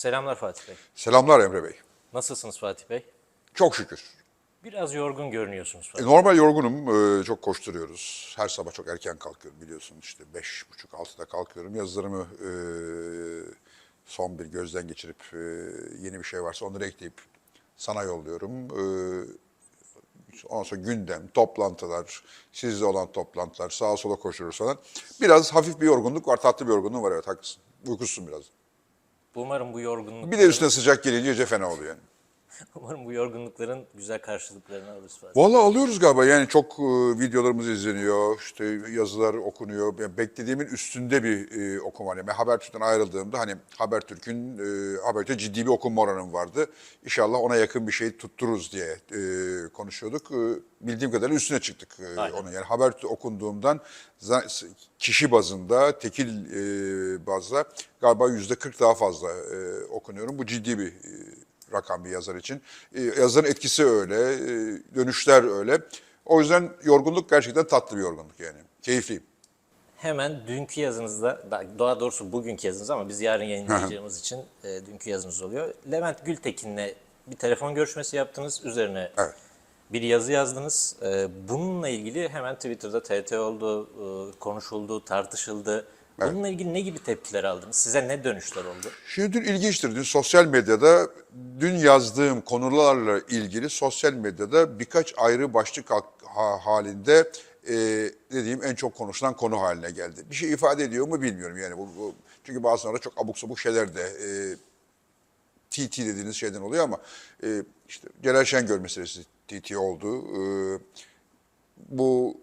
Selamlar Fatih Bey. Selamlar Emre Bey. Nasılsınız Fatih Bey? Çok şükür. Biraz yorgun görünüyorsunuz E, Fatih. normal yorgunum, e, çok koşturuyoruz. Her sabah çok erken kalkıyorum biliyorsun işte beş buçuk altıda kalkıyorum. Yazılarımı e, son bir gözden geçirip e, yeni bir şey varsa onları ekleyip sana yolluyorum. E, ondan sonra gündem, toplantılar, sizle olan toplantılar, sağa sola koşuyoruz falan. Biraz hafif bir yorgunluk var, tatlı bir yorgunluğum var evet haklısın. Uykusuzsun biraz. Umarım bu yorgunluk Bir de üstüne sıcak gelince iyice fena oluyor yani. umarım bu yorgunlukların güzel karşılıklarını alırız Fatih. Vallahi alıyoruz galiba yani çok e, videolarımız izleniyor, işte yazılar okunuyor. Yani beklediğimin üstünde bir e, okuma. Yani ben Habertürk'ten ayrıldığımda hani Habertürk'ün e, Habertürk'te ciddi bir okuma oranım vardı. İnşallah ona yakın bir şey tuttururuz diye e, konuşuyorduk. E, bildiğim kadarıyla üstüne çıktık e, Aynen. onun. Yani Habertürk okunduğumdan kişi bazında, tekil e, bazda galiba yüzde 40 daha fazla e, okunuyorum. Bu ciddi bir e, rakam bir yazar için. E, yazarın etkisi öyle, e, dönüşler öyle. O yüzden yorgunluk gerçekten tatlı bir yorgunluk yani. Keyifliyim. Hemen dünkü yazınızda, daha doğrusu bugünkü yazınız ama biz yarın yayınlayacağımız için e, dünkü yazınız oluyor. Levent Gültekin'le bir telefon görüşmesi yaptınız. Üzerine Evet. bir yazı yazdınız. E, bununla ilgili hemen Twitter'da TT oldu, e, konuşuldu, tartışıldı. Bununla ilgili ne gibi tepkiler aldınız? Size ne dönüşler oldu? Şimdi dün ilginçtir. Dün sosyal medyada dün yazdığım konularla ilgili sosyal medyada birkaç ayrı başlık ha- ha- halinde e, ne diyeyim en çok konuşulan konu haline geldi. Bir şey ifade ediyor mu bilmiyorum yani. Bu, bu- çünkü bazen çok abuk sabuk şeyler de e, TT dediğiniz şeyden oluyor ama e, işte Celal Şengör meselesi TT oldu. E, bu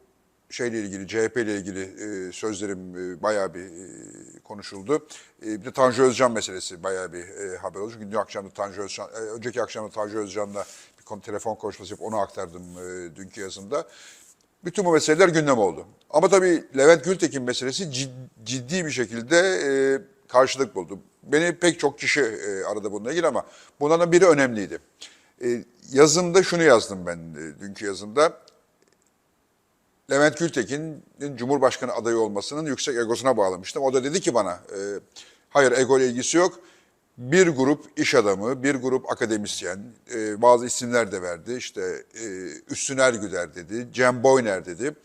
şeyle ilgili, CHP ile ilgili e, sözlerim e, bayağı bir e, konuşuldu. E, bir de Tanju Özcan meselesi bayağı bir e, haber oldu. Çünkü dün akşam da Tanju Özcan, e, önceki akşam da Tanju Özcan'la bir kon- telefon konuşması yapıp onu aktardım e, dünkü yazımda. Bütün bu meseleler gündem oldu. Ama tabii Levent Gültekin meselesi cid- ciddi bir şekilde e, karşılık buldu. Beni pek çok kişi e, aradı bununla ilgili ama bunlardan biri önemliydi. E, yazımda şunu yazdım ben e, dünkü yazımda. Levent Gültekin'in Cumhurbaşkanı adayı olmasının yüksek egosuna bağlamıştım. O da dedi ki bana, e, hayır ego ile ilgisi yok. Bir grup iş adamı, bir grup akademisyen, e, bazı isimler de verdi. İşte e, Üstün Ergüder dedi, Cem Boyner dedi.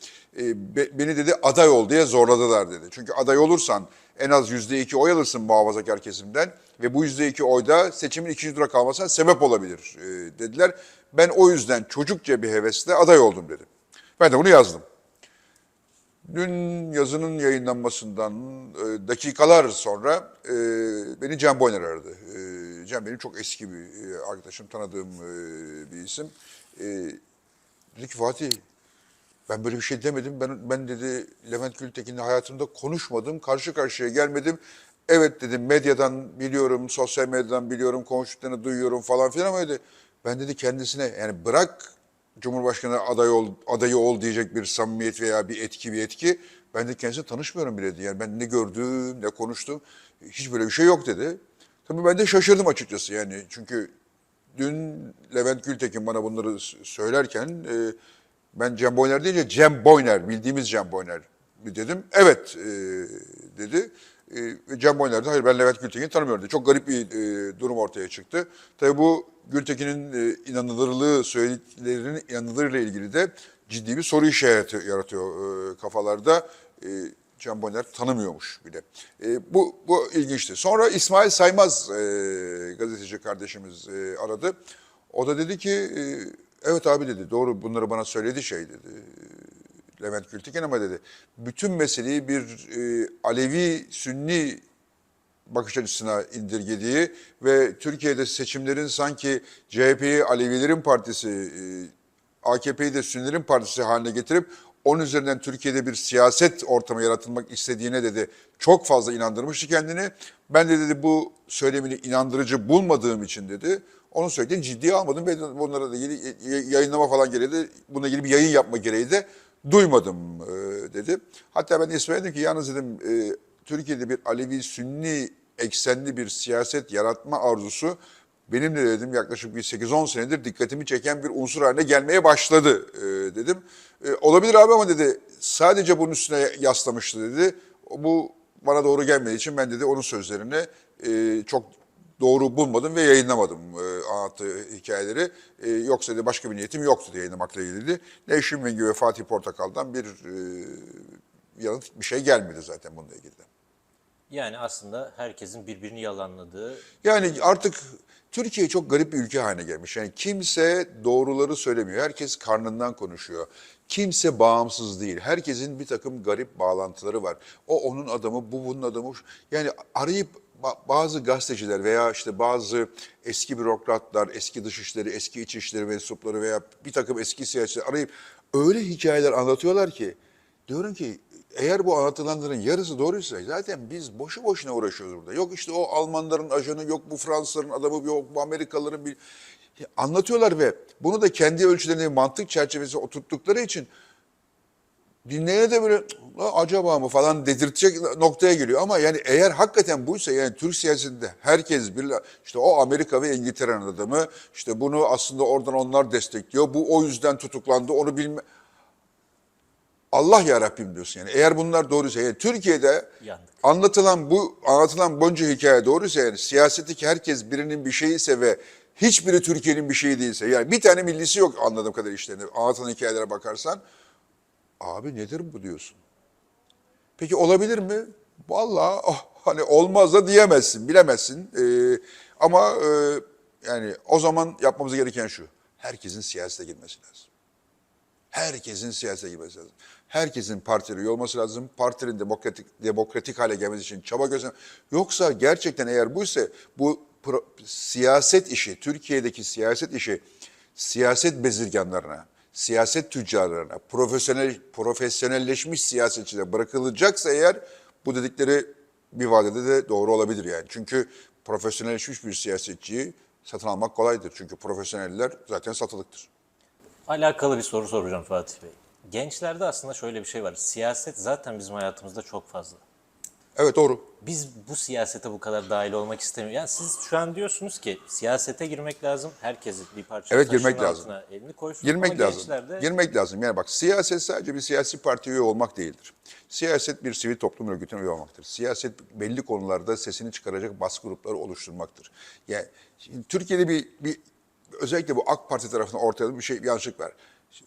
E, be- beni dedi aday ol diye zorladılar dedi. Çünkü aday olursan en az yüzde iki oy alırsın muhafazakar kesimden ve bu yüzde iki oyda seçimin ikinci tura kalmasına sebep olabilir e, dediler. Ben o yüzden çocukça bir hevesle aday oldum dedim. Ben de bunu yazdım. Dün yazının yayınlanmasından e, dakikalar sonra e, beni Cem Boyner aradı. E, Cem benim çok eski bir arkadaşım, tanıdığım bir isim. Dedi ki Fatih ben böyle bir şey demedim. Ben, ben dedi Levent Gültekin'le hayatımda konuşmadım, karşı karşıya gelmedim. Evet dedim medyadan biliyorum, sosyal medyadan biliyorum, konuştuklarını duyuyorum falan filan ama dedi, ben dedi kendisine yani bırak Cumhurbaşkanı aday ol, adayı ol diyecek bir samimiyet veya bir etki bir etki. Ben de kendisiyle tanışmıyorum bile dedi. Yani ben ne gördüm, ne konuştum. Hiç böyle bir şey yok dedi. Tabii ben de şaşırdım açıkçası yani. Çünkü dün Levent Gültekin bana bunları söylerken e, ben Cem Boyner değil de Cem Boyner, bildiğimiz Cem Boyner dedim. Evet e, dedi. E, Cem Boyner hayır ben Levent Gültekin'i tanımıyorum dedi. Çok garip bir e, durum ortaya çıktı. Tabii bu Gültekin'in e, inanılırlığı, söylediklerinin inanılırlığıyla ilgili de ciddi bir soru işareti yaratıyor e, kafalarda. E, Cem Boyner tanımıyormuş bile. E, bu, bu ilginçti. Sonra İsmail Saymaz e, gazeteci kardeşimiz e, aradı. O da dedi ki, e, evet abi dedi doğru bunları bana söyledi şey dedi. Levent Gültekin ama dedi. Bütün meseleyi bir e, Alevi Sünni bakış açısına indirgediği ve Türkiye'de seçimlerin sanki CHP'yi Alevilerin partisi, e, AKP'yi de Sünnilerin partisi haline getirip onun üzerinden Türkiye'de bir siyaset ortamı yaratılmak istediğine dedi. Çok fazla inandırmıştı kendini. Ben de dedi bu söylemini inandırıcı bulmadığım için dedi. Onun söylediğini ciddiye almadım ve bunlara da yayınlama falan gereği de bununla ilgili bir yayın yapma gereği de duymadım e, dedi. Hatta ben İsmail'e dedim ki yalnız dedim e, Türkiye'de bir Alevi Sünni eksenli bir siyaset yaratma arzusu benim de dedim yaklaşık bir 8-10 senedir dikkatimi çeken bir unsur haline gelmeye başladı e, dedim. E, olabilir abi ama dedi sadece bunun üstüne yaslamıştı dedi. Bu bana doğru gelmediği için ben dedi onun sözlerini e, çok doğru bulmadım ve yayınlamadım e, anlattığı hikayeleri. E, yoksa da başka bir niyetim yoktu diye yayınlamakla ilgili. Nevşin Mengü ve Fatih Portakal'dan bir e, yanıt bir şey gelmedi zaten bununla ilgili. Yani aslında herkesin birbirini yalanladığı Yani artık Türkiye çok garip bir ülke haline gelmiş. Yani kimse doğruları söylemiyor. Herkes karnından konuşuyor. Kimse bağımsız değil. Herkesin bir takım garip bağlantıları var. O onun adamı, bu bunun adamı. Yani arayıp bazı gazeteciler veya işte bazı eski bürokratlar, eski dışişleri, eski içişleri mensupları veya bir takım eski siyasetçiler arayıp öyle hikayeler anlatıyorlar ki diyorum ki eğer bu anlatılanların yarısı doğruysa zaten biz boşu boşuna uğraşıyoruz burada. Yok işte o Almanların ajanı, yok bu Fransızların adamı, yok bu Amerikalıların bir... Anlatıyorlar ve bunu da kendi ölçülerine mantık çerçevesi oturttukları için dinleyene de böyle "La acaba mı falan dedirtecek noktaya geliyor. Ama yani eğer hakikaten buysa yani Türk siyasetinde herkes bir işte o Amerika ve İngiltere'nin adamı işte bunu aslında oradan onlar destekliyor. Bu o yüzden tutuklandı onu bilme. Allah ya Rabbim diyorsun yani. Eğer bunlar doğruysa yani Türkiye'de Yandık. anlatılan bu anlatılan bunca hikaye doğruysa yani siyasetteki herkes birinin bir şeyiyse ve hiçbiri Türkiye'nin bir şeyi değilse yani bir tane millisi yok anladığım kadar işlerinde anlatılan hikayelere bakarsan abi nedir bu diyorsun. Peki olabilir mi? Vallahi ah, hani olmaz da diyemezsin, bilemezsin. Ee, ama e, yani o zaman yapmamız gereken şu. Herkesin siyasete girmesi lazım. Herkesin siyasete girmesi lazım. Herkesin partili olması lazım. Partinin demokratik demokratik hale gelmesi için çaba göster. Yoksa gerçekten eğer buysa bu pro- siyaset işi, Türkiye'deki siyaset işi siyaset bezirganlarına, siyaset tüccarlarına, profesyonel profesyonelleşmiş siyasetçilere bırakılacaksa eğer bu dedikleri bir vadede de doğru olabilir yani. Çünkü profesyonelleşmiş bir siyasetçiyi satın almak kolaydır. Çünkü profesyoneller zaten satılıktır. alakalı bir soru soracağım Fatih Bey. Gençlerde aslında şöyle bir şey var. Siyaset zaten bizim hayatımızda çok fazla. Evet doğru. Biz bu siyasete bu kadar dahil olmak istemiyoruz. Yani siz şu an diyorsunuz ki siyasete girmek lazım. Herkes bir parça Evet, girmek lazım. altına elini koysun. Girmek lazım. gençlerde Girmek lazım. Yani bak siyaset sadece bir siyasi parti üye olmak değildir. Siyaset bir sivil toplum örgütüne üye olmaktır. Siyaset belli konularda sesini çıkaracak baskı grupları oluşturmaktır. Yani Türkiye'de bir, bir özellikle bu AK Parti tarafından ortaya bir şey bir yanlışlık var.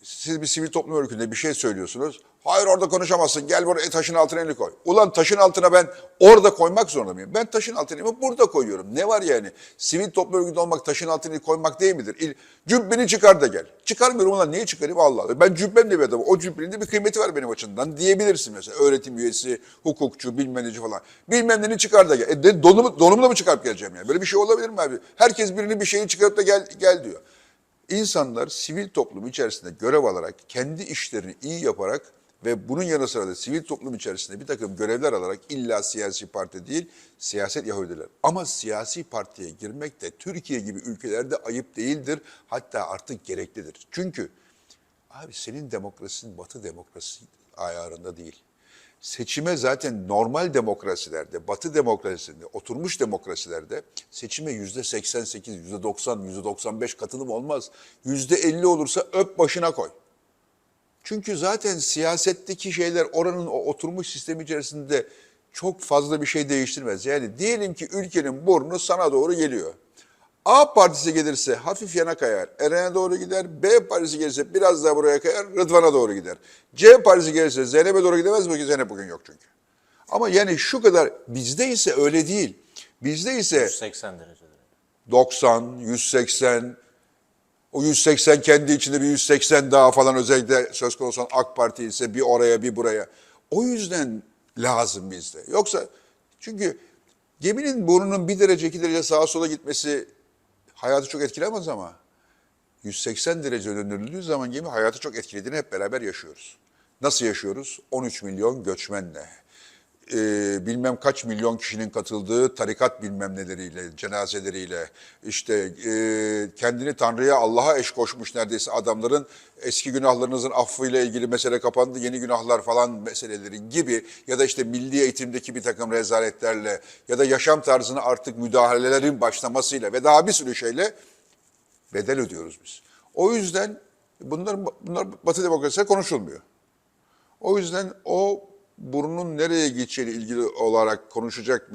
Siz bir sivil toplum örgütünde bir şey söylüyorsunuz. Hayır orada konuşamazsın. Gel buraya taşın altına elini koy. Ulan taşın altına ben orada koymak zorunda mıyım? Ben taşın altına elimi burada koyuyorum. Ne var yani? Sivil toplum örgütü olmak taşın altına koymak değil midir? İl, cübbeni çıkar da gel. Çıkarmıyorum ulan niye çıkarayım Allah Allah. Ben cübbemle bir adamım. O cübbenin de bir kıymeti var benim açımdan diyebilirsin mesela. Öğretim üyesi, hukukçu, bilmem neci falan. Bilmem neni çıkar da gel. E, donumu, donumu mı çıkarıp geleceğim yani? Böyle bir şey olabilir mi abi? Herkes birini bir şeyi çıkarıp da gel, gel diyor. İnsanlar sivil toplum içerisinde görev alarak, kendi işlerini iyi yaparak ve bunun yanı sıra da sivil toplum içerisinde bir takım görevler alarak illa siyasi parti değil, siyaset Yahudiler. Ama siyasi partiye girmek de Türkiye gibi ülkelerde ayıp değildir, hatta artık gereklidir. Çünkü abi senin demokrasin batı demokrasi ayarında değil. Seçime zaten normal demokrasilerde, batı demokrasisinde, oturmuş demokrasilerde seçime yüzde 88, yüzde 90, yüzde 95 katılım olmaz. Yüzde 50 olursa öp başına koy. Çünkü zaten siyasetteki şeyler oranın o oturmuş sistem içerisinde çok fazla bir şey değiştirmez. Yani diyelim ki ülkenin burnu sana doğru geliyor. A partisi gelirse hafif yana kayar, Eren'e doğru gider. B partisi gelirse biraz daha buraya kayar, Rıdvan'a doğru gider. C partisi gelirse Zeynep'e doğru gidemez mi? Zeynep bugün yok çünkü. Ama yani şu kadar, bizde ise öyle değil. Bizde ise 180 derecede. 90, 180, o 180 kendi içinde bir 180 daha falan özellikle söz konusu olan AK Parti ise bir oraya bir buraya. O yüzden lazım bizde. Yoksa çünkü geminin burnunun bir derece iki derece sağa sola gitmesi hayatı çok etkilemez ama 180 derece döndürüldüğü zaman gemi hayatı çok etkilediğini hep beraber yaşıyoruz. Nasıl yaşıyoruz? 13 milyon göçmenle, e, bilmem kaç milyon kişinin katıldığı tarikat bilmem neleriyle, cenazeleriyle, işte e, kendini Tanrı'ya, Allah'a eş koşmuş neredeyse adamların eski günahlarınızın affıyla ilgili mesele kapandı, yeni günahlar falan meseleleri gibi ya da işte milli eğitimdeki bir takım rezaletlerle ya da yaşam tarzına artık müdahalelerin başlamasıyla ve daha bir sürü şeyle bedel ödüyoruz biz. O yüzden bunlar, bunlar Batı demokrasisinde konuşulmuyor. O yüzden o burnun nereye gideceğiyle ilgili olarak konuşacak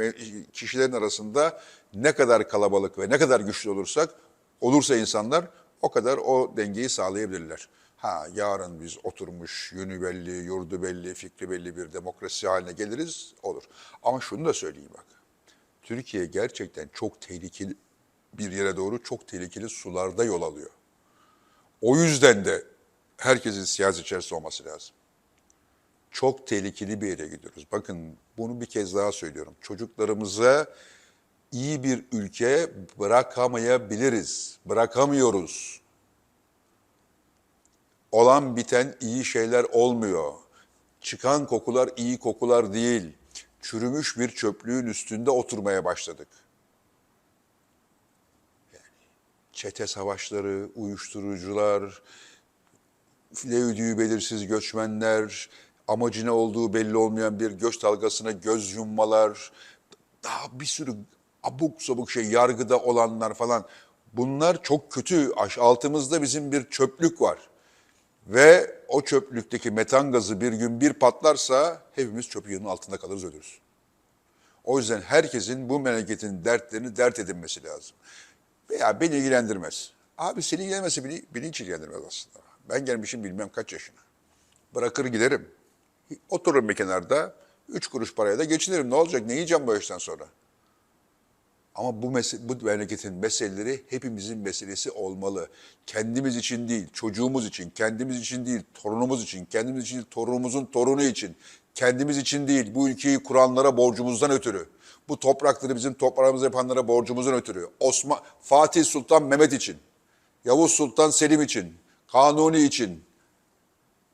kişilerin arasında ne kadar kalabalık ve ne kadar güçlü olursak olursa insanlar o kadar o dengeyi sağlayabilirler. Ha yarın biz oturmuş yönü belli, yurdu belli, fikri belli bir demokrasi haline geliriz olur. Ama şunu da söyleyeyim bak. Türkiye gerçekten çok tehlikeli bir yere doğru çok tehlikeli sularda yol alıyor. O yüzden de herkesin siyaset içerisinde olması lazım. Çok tehlikeli bir yere gidiyoruz. Bakın bunu bir kez daha söylüyorum. Çocuklarımıza iyi bir ülke bırakamayabiliriz. Bırakamıyoruz. Olan biten iyi şeyler olmuyor. Çıkan kokular iyi kokular değil. Çürümüş bir çöplüğün üstünde oturmaya başladık. çete savaşları, uyuşturucular, file ödüğü belirsiz göçmenler, amacı ne olduğu belli olmayan bir göç dalgasına göz yummalar, daha bir sürü abuk sabuk şey, yargıda olanlar falan. Bunlar çok kötü. Altımızda bizim bir çöplük var. Ve o çöplükteki metan gazı bir gün bir patlarsa hepimiz çöplüğün altında kalırız ölürüz. O yüzden herkesin bu memleketin dertlerini dert edinmesi lazım. Veya beni ilgilendirmez. Abi seni ilgilenmesi beni, beni hiç ilgilendirmez aslında. Ben gelmişim bilmem kaç yaşına. Bırakır giderim. Otururum bir kenarda. Üç kuruş paraya da geçinirim. Ne olacak? Ne yiyeceğim bu yaştan sonra? Ama bu, mes- bu memleketin meseleleri hepimizin meselesi olmalı. Kendimiz için değil, çocuğumuz için, kendimiz için değil, torunumuz için, kendimiz için değil, torunumuzun torunu için, kendimiz için değil, bu ülkeyi kuranlara borcumuzdan ötürü, bu toprakları bizim toprağımıza yapanlara borcumuzdan ötürü, Osman, Fatih Sultan Mehmet için, Yavuz Sultan Selim için, Kanuni için,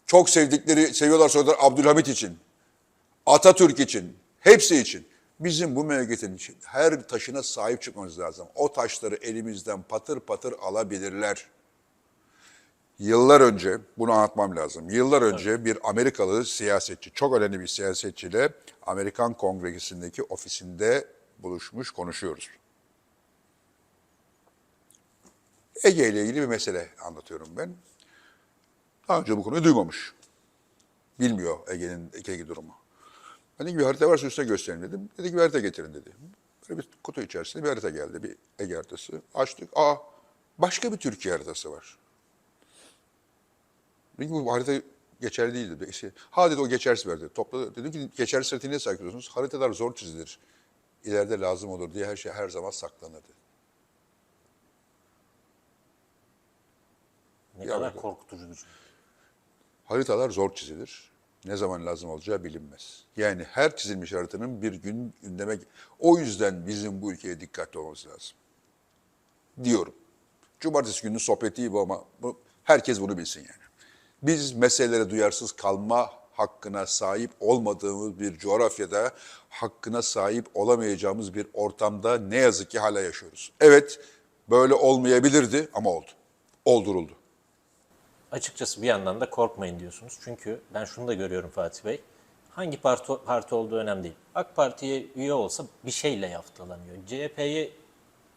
çok sevdikleri, seviyorlar sonra Abdülhamit için, Atatürk için, hepsi için bizim bu memleketin için her taşına sahip çıkmamız lazım. O taşları elimizden patır patır alabilirler. Yıllar önce, bunu anlatmam lazım. Yıllar önce bir Amerikalı siyasetçi, çok önemli bir siyasetçiyle Amerikan Kongresi'ndeki ofisinde buluşmuş konuşuyoruz. Ege ile ilgili bir mesele anlatıyorum ben. Daha önce bu konuyu duymamış. Bilmiyor Ege'nin Ege durumu. Ben dedim bir harita varsa üstüne gösterin dedim. Dedi ki bir harita getirin dedi. Böyle bir kutu içerisinde bir harita geldi. Bir Ege haritası. Açtık. Aa başka bir Türkiye haritası var. Dedim ki bu harita geçerli değil dedi. İşte, ha dedi o geçersiz verdi. Topladı. Dedim ki geçersiz haritayı niye saklıyorsunuz? Haritalar zor çizilir. İleride lazım olur diye her şey her zaman saklanırdı. Ne Ya kadar korkutucu bir cümle. Haritalar zor çizilir. Ne zaman lazım olacağı bilinmez. Yani her çizilmiş haritanın bir gün gündeme... O yüzden bizim bu ülkeye dikkatli olmamız lazım. Diyorum. Cumartesi gününün sohbeti bu ama bu, herkes bunu bilsin yani. Biz meselelere duyarsız kalma hakkına sahip olmadığımız bir coğrafyada, hakkına sahip olamayacağımız bir ortamda ne yazık ki hala yaşıyoruz. Evet, böyle olmayabilirdi ama oldu. Olduruldu. Açıkçası bir yandan da korkmayın diyorsunuz. Çünkü ben şunu da görüyorum Fatih Bey. Hangi parti, parti olduğu önemli değil. AK Parti'ye üye olsa bir şeyle yaftalanıyor. CHP'ye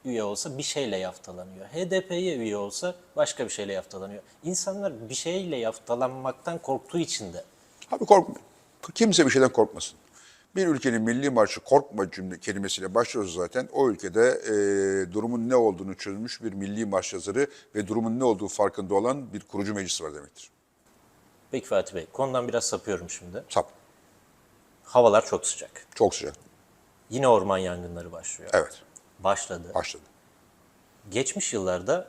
üye olsa bir şeyle yaftalanıyor. HDP'ye üye olsa başka bir şeyle yaftalanıyor. İnsanlar bir şeyle yaftalanmaktan korktuğu için de Abi korkmayın. Kimse bir şeyden korkmasın. Bir ülkenin milli marşı korkma cümle kelimesiyle başlıyoruz zaten. O ülkede e, durumun ne olduğunu çözmüş bir milli marş yazarı ve durumun ne olduğu farkında olan bir kurucu meclis var demektir. Peki Fatih Bey, konudan biraz sapıyorum şimdi. Sap. Havalar çok sıcak. Çok sıcak. Yine orman yangınları başlıyor. Evet. Başladı. Başladı. Geçmiş yıllarda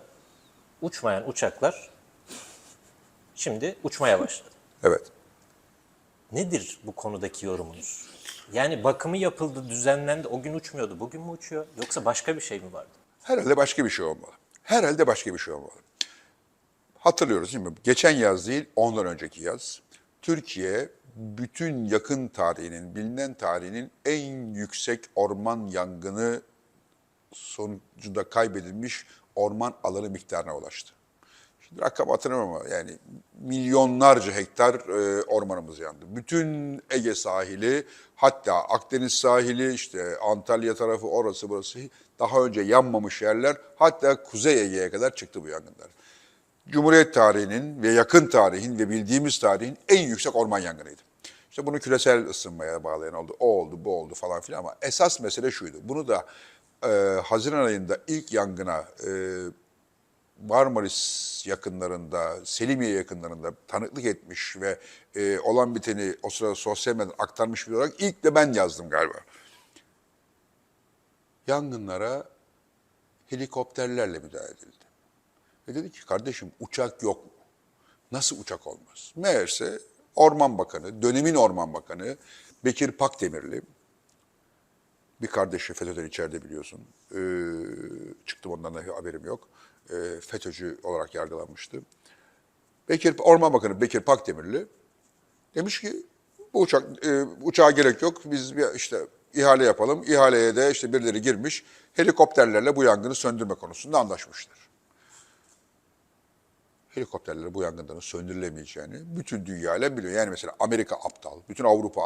uçmayan uçaklar şimdi uçmaya başladı. Evet. Nedir bu konudaki yorumunuz? Yani bakımı yapıldı, düzenlendi, o gün uçmuyordu, bugün mü uçuyor? Yoksa başka bir şey mi vardı? Herhalde başka bir şey olmalı. Herhalde başka bir şey olmalı. Hatırlıyoruz değil mi? Geçen yaz değil, ondan önceki yaz. Türkiye bütün yakın tarihinin, bilinen tarihinin en yüksek orman yangını sonucunda kaybedilmiş orman alanı miktarına ulaştı. Şimdi rakam hatırlamıyorum ama yani milyonlarca hektar e, ormanımız yandı. Bütün Ege sahili hatta Akdeniz sahili işte Antalya tarafı orası burası daha önce yanmamış yerler hatta Kuzey Ege'ye kadar çıktı bu yangınlar. Cumhuriyet tarihinin ve yakın tarihin ve bildiğimiz tarihin en yüksek orman yangınıydı. İşte bunu küresel ısınmaya bağlayan oldu. O oldu, bu oldu falan filan ama esas mesele şuydu. Bunu da e, Haziran ayında ilk yangına e, Marmaris yakınlarında, Selimiye yakınlarında tanıklık etmiş ve e, olan biteni o sırada sosyal medyadan aktarmış bir olarak ilk de ben yazdım galiba. Yangınlara helikopterlerle müdahale edildi. Ve dedi ki kardeşim uçak yok mu? Nasıl uçak olmaz? Meğerse Orman Bakanı, dönemin Orman Bakanı Bekir Pakdemirli, bir kardeşi FETÖ'den içeride biliyorsun. Ee, çıktım ondan da haberim yok. Ee, FETÖ'cü olarak yargılanmıştı. Bekir Orman Bakanı Bekir Pakdemirli demiş ki bu uçak e, uçağa gerek yok. Biz bir işte ihale yapalım. İhaleye de işte birileri girmiş. Helikopterlerle bu yangını söndürme konusunda anlaşmışlar. Helikopterlerle bu yangınların söndürülemeyeceğini bütün dünya ile biliyor. Yani mesela Amerika aptal, bütün Avrupa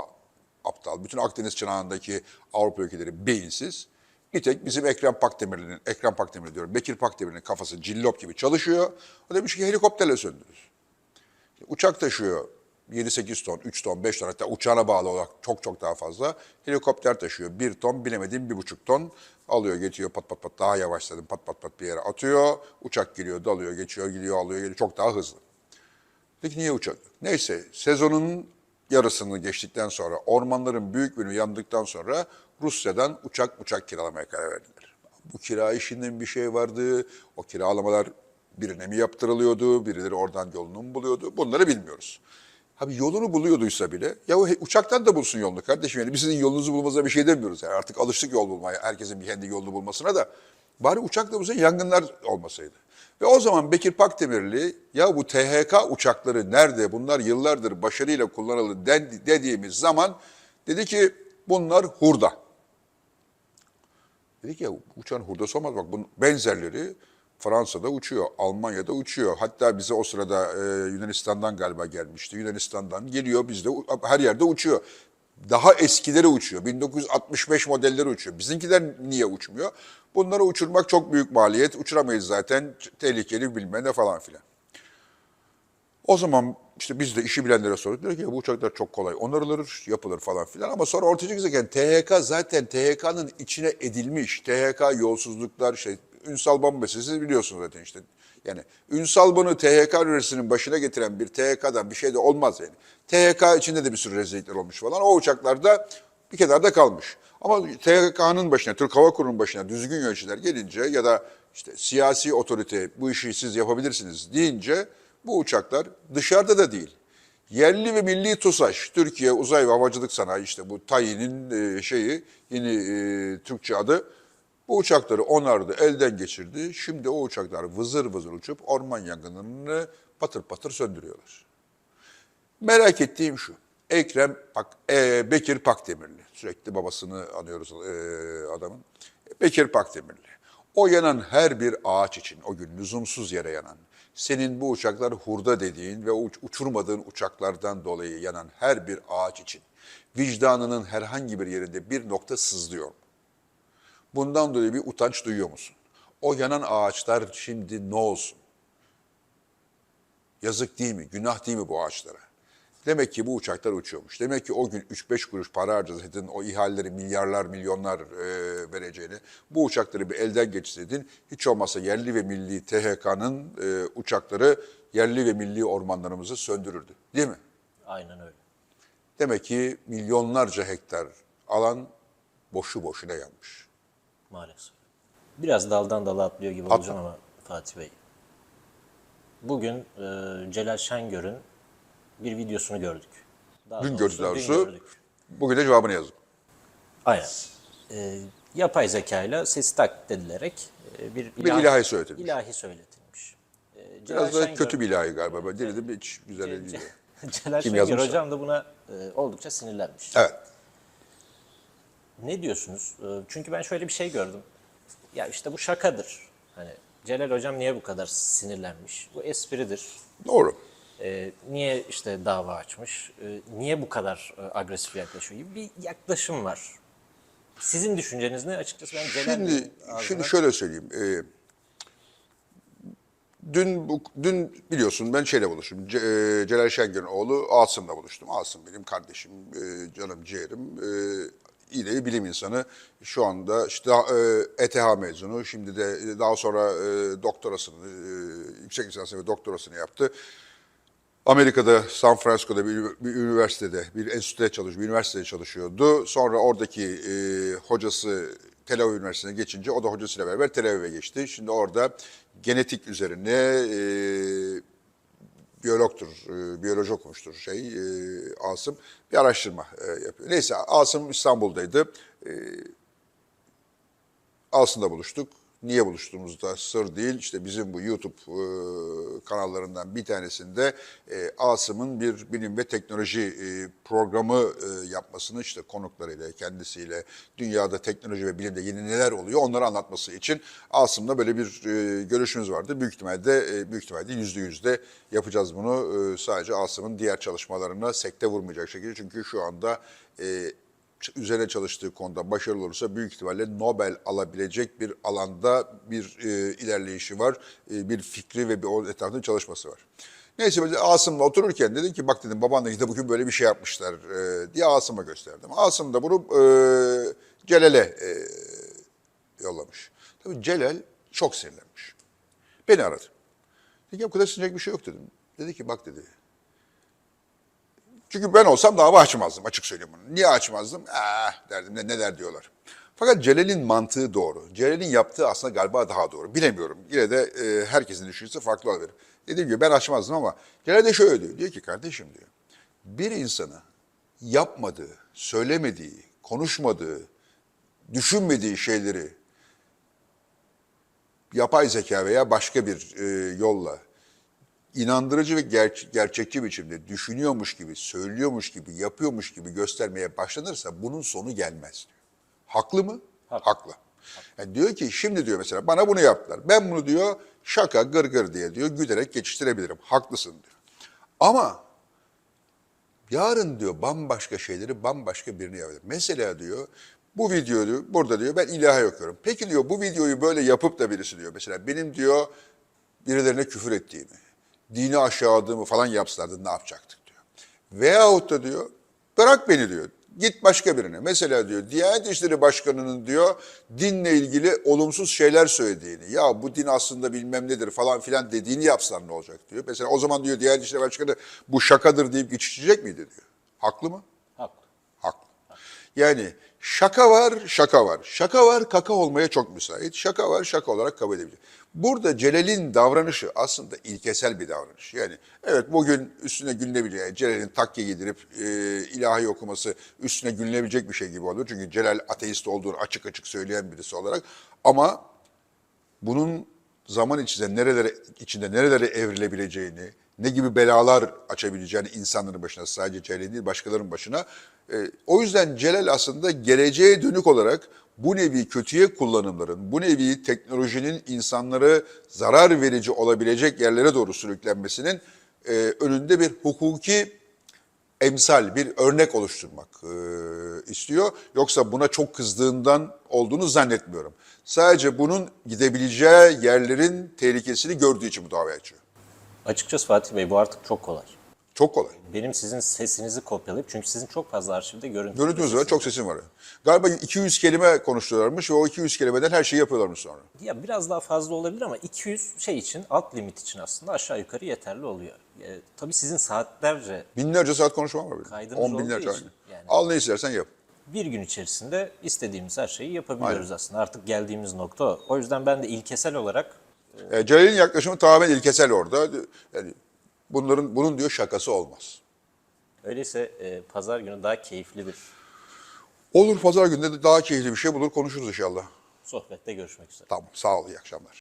aptal, bütün Akdeniz çanağındaki Avrupa ülkeleri beyinsiz. Bir tek bizim Ekrem Pakdemirli'nin, Ekrem Pakdemirli diyorum, Bekir Pakdemirli'nin kafası cillop gibi çalışıyor. O demiş ki helikopterle söndürürüz. Uçak taşıyor 7-8 ton, 3 ton, 5 ton hatta uçağına bağlı olarak çok çok daha fazla. Helikopter taşıyor 1 ton, bilemediğim 1,5 ton. Alıyor getiriyor pat pat pat daha yavaşladım pat pat pat bir yere atıyor. Uçak geliyor dalıyor geçiyor gidiyor alıyor geliyor çok daha hızlı. Peki niye uçak? Neyse sezonun yarısını geçtikten sonra ormanların büyük bölümü yandıktan sonra Rusya'dan uçak uçak kiralamaya karar verdiler. Bu kira işinden bir şey vardı. O kiralamalar birine mi yaptırılıyordu, birileri oradan yolunu mu buluyordu bunları bilmiyoruz. Abi yolunu buluyorduysa bile ya uçaktan da bulsun yolunu kardeşim. Yani biz sizin yolunuzu bulmanıza bir şey demiyoruz. Yani artık alıştık yol bulmaya. Herkesin bir kendi yolunu bulmasına da. Bari uçakla bulsa yangınlar olmasaydı. Ve o zaman Bekir Pakdemirli ya bu THK uçakları nerede bunlar yıllardır başarıyla kullanıldı dediğimiz zaman dedi ki bunlar hurda. Dedik ya bu uçağın hurdası olmaz. Bak bunun benzerleri Fransa'da uçuyor, Almanya'da uçuyor. Hatta bize o sırada e, Yunanistan'dan galiba gelmişti. Yunanistan'dan geliyor bizde her yerde uçuyor. Daha eskileri uçuyor. 1965 modelleri uçuyor. Bizimkiler niye uçmuyor? Bunları uçurmak çok büyük maliyet. Uçuramayız zaten. Tehlikeli bilmem ne falan filan. O zaman işte biz de işi bilenlere sorduk. Diyor ki bu uçaklar çok kolay onarılır, yapılır falan filan. Ama sonra ortaya çıkacak THK zaten THK'nın içine edilmiş. THK yolsuzluklar, şey, Ünsal Ban meselesi biliyorsunuz zaten işte. Yani Ünsal Ban'ı THK üniversitesinin başına getiren bir THK'dan bir şey de olmaz yani. THK içinde de bir sürü rezillikler olmuş falan. O uçaklarda bir kenarda kalmış. Ama THK'nın başına, Türk Hava Kurumu'nun başına düzgün yöneticiler gelince ya da işte siyasi otorite bu işi siz yapabilirsiniz deyince bu uçaklar dışarıda da değil. Yerli ve milli TUSAŞ, Türkiye Uzay ve Havacılık Sanayi işte bu TAİ'nin e, şeyi, yeni e, Türkçe adı. Bu uçakları onardı, elden geçirdi. Şimdi o uçaklar vızır vızır uçup orman yangınlarını patır patır söndürüyorlar. Merak ettiğim şu. Ekrem Pak, e, Bekir Pakdemirli. Sürekli babasını anıyoruz e, adamın. Bekir Pakdemirli. O yanan her bir ağaç için, o gün lüzumsuz yere yanan, senin bu uçaklar hurda dediğin ve uç- uçurmadığın uçaklardan dolayı yanan her bir ağaç için vicdanının herhangi bir yerinde bir nokta sızlıyor? Bundan dolayı bir utanç duyuyor musun? O yanan ağaçlar şimdi ne olsun? Yazık değil mi? Günah değil mi bu ağaçlara? Demek ki bu uçaklar uçuyormuş. Demek ki o gün 3-5 kuruş para harcasaydın o ihaleleri milyarlar milyonlar e, vereceğini bu uçakları bir elden geçirseydin hiç olmazsa yerli ve milli THK'nın e, uçakları yerli ve milli ormanlarımızı söndürürdü. Değil mi? Aynen öyle. Demek ki milyonlarca hektar alan boşu boşuna yanmış. Maalesef. Biraz daldan dala atlıyor gibi Atla. olacağım ama Fatih Bey. Bugün e, Celal Şengör'ün bir videosunu gördük. Daha Dün gördük daha doğrusu. gördük. Bugün de cevabını yazdım. Aynen. E, yapay zekayla sesi taklit edilerek e, bir, Bir ilahi söyletilmiş. ilahi söyletilmiş. E, Biraz da Şengör- kötü bir ilahi galiba. Böyle Dili de hiç güzel değil. Celal Kim Şengör yazmışsa. hocam da buna e, oldukça sinirlenmiş. Evet. Ne diyorsunuz? E, Çünkü ben şöyle bir şey gördüm. Ya işte bu şakadır. Hani Celal hocam niye bu kadar sinirlenmiş? Bu espridir. Doğru. E, niye işte dava açmış? E, niye bu kadar e, agresif yaklaşıyor gibi bir yaklaşım var. Sizin düşünceniz ne? Açıkçası ben Şimdi ağzına- şimdi şöyle söyleyeyim. Ee, dün bu, dün biliyorsun ben şeyle buluştum. Ce, e, Celal Şengör'ün oğlu Asım'la buluştum. Asım benim kardeşim, e, canım ciğerim. E, iyi de bir bilim insanı. Şu anda işte e, ETH mezunu. Şimdi de daha sonra e, doktorasını, e, yüksek lisansını ve doktorasını yaptı. Amerika'da San Francisco'da bir, bir üniversitede, bir enstitüde çalışıyor, bir üniversitede çalışıyordu. Sonra oradaki e, hocası Tel Aviv Üniversitesi'ne geçince o da hocasıyla beraber Tel Aviv'e geçti. Şimdi orada genetik üzerine e, biyologtur, e, biyoloji okumuştur şey e, Asım. Bir araştırma e, yapıyor. Neyse Asım İstanbul'daydı. E, Asım'da buluştuk. Niye buluştuğumuzda sır değil. İşte bizim bu YouTube e, kanallarından bir tanesinde e, Asım'ın bir bilim ve teknoloji e, programı yapmasını işte konuklarıyla, kendisiyle, dünyada teknoloji ve bilimde yeni neler oluyor onları anlatması için Asım'la böyle bir görüşümüz vardı. Büyük ihtimalle, büyük ihtimalle yüzde yüzde yapacağız bunu. Sadece Asım'ın diğer çalışmalarına sekte vurmayacak şekilde. Çünkü şu anda üzerine çalıştığı konuda başarılı olursa büyük ihtimalle Nobel alabilecek bir alanda bir e, ilerleyişi var. E, bir fikri ve bir etrafında çalışması var. Neyse biz Asım'la otururken dedim ki bak dedim babanla işte bugün böyle bir şey yapmışlar e, diye Asım'a gösterdim. Asım da bunu e, Celal'e e, yollamış. Tabii Celal çok sinirlenmiş. Beni aradı. Dedi ki bu kadar sinirlenecek bir şey yok dedim. Dedi ki bak dedi çünkü ben olsam dava açmazdım açık söyleyeyim bunu. Niye açmazdım? Ah derdim ne, ne der diyorlar. Fakat Celal'in mantığı doğru. Celal'in yaptığı aslında galiba daha doğru. Bilemiyorum. Yine de e, herkesin düşüncesi farklı olabilir. Dediğim gibi ben açmazdım ama Celal de şöyle diyor. Diyor ki kardeşim diyor. Bir insana yapmadığı, söylemediği, konuşmadığı, düşünmediği şeyleri yapay zeka veya başka bir e, yolla inandırıcı ve ger- gerçekçi biçimde düşünüyormuş gibi, söylüyormuş gibi, yapıyormuş gibi göstermeye başlanırsa bunun sonu gelmez diyor. Haklı mı? Haklı. Yani diyor ki şimdi diyor mesela bana bunu yaptılar. Ben bunu diyor şaka gır gır diye diyor gülerek geçiştirebilirim. Haklısın diyor. Ama yarın diyor bambaşka şeyleri bambaşka birini yapabilir. Mesela diyor bu video diyor burada diyor ben ilahi okuyorum. Peki diyor bu videoyu böyle yapıp da birisi diyor mesela benim diyor birilerine küfür ettiğimi, dini aşağıladığımı falan yapsalardı ne yapacaktık diyor. Veyahut da diyor bırak beni diyor git başka birine. Mesela diyor Diyanet İşleri Başkanı'nın diyor dinle ilgili olumsuz şeyler söylediğini ya bu din aslında bilmem nedir falan filan dediğini yapsalar ne olacak diyor. Mesela o zaman diyor Diyanet İşleri Başkanı bu şakadır deyip geçiştirecek miydi diyor. Haklı mı? Haklı. Haklı. Yani şaka var, şaka var. Şaka var, kaka olmaya çok müsait. Şaka var, şaka olarak kabul edebilir. Burada Celal'in davranışı aslında ilkesel bir davranış. Yani evet bugün üstüne gülünebilecek, yani Celal'in takke giydirip e, ilahi okuması üstüne gülünebilecek bir şey gibi olur. Çünkü Celal ateist olduğunu açık açık söyleyen birisi olarak. Ama bunun zaman içinde nerelere içinde nerelere evrilebileceğini, ne gibi belalar açabileceğini insanların başına sadece Celal değil başkalarının başına. E, o yüzden Celal aslında geleceğe dönük olarak bu nevi kötüye kullanımların, bu nevi teknolojinin insanları zarar verici olabilecek yerlere doğru sürüklenmesinin e, önünde bir hukuki emsal, bir örnek oluşturmak e, istiyor. Yoksa buna çok kızdığından olduğunu zannetmiyorum. Sadece bunun gidebileceği yerlerin tehlikesini gördüğü için bu davayı açıyor. Açıkçası Fatih Bey bu artık çok kolay. Çok kolay. Benim sizin sesinizi kopyalayıp çünkü sizin çok fazla arşivde görüntü. Görüntünüz var, çok sesim var. Galiba 200 kelime konuşturuyorlarmış ve o 200 kelimeden her şeyi yapıyorlarmış sonra. Ya biraz daha fazla olabilir ama 200 şey için alt limit için aslında aşağı yukarı yeterli oluyor. E, tabii sizin saatlerce Binlerce saat konuşmam var benim. Kaydınız 10 olduğu binlerce aynı. yani. Al ne istersen yap. bir gün içerisinde istediğimiz her şeyi yapabiliyoruz aslında. Artık geldiğimiz nokta o. O yüzden ben de ilkesel olarak E, Celal'in yaklaşımı tamamen ilkesel orada. Yani bunların bunun diyor şakası olmaz. öyleyse e, pazar günü daha keyifli bir Olur pazar günü de daha keyifli bir şey bulur konuşuruz inşallah. sohbette görüşmek üzere. Tamam sağ ol iyi akşamlar.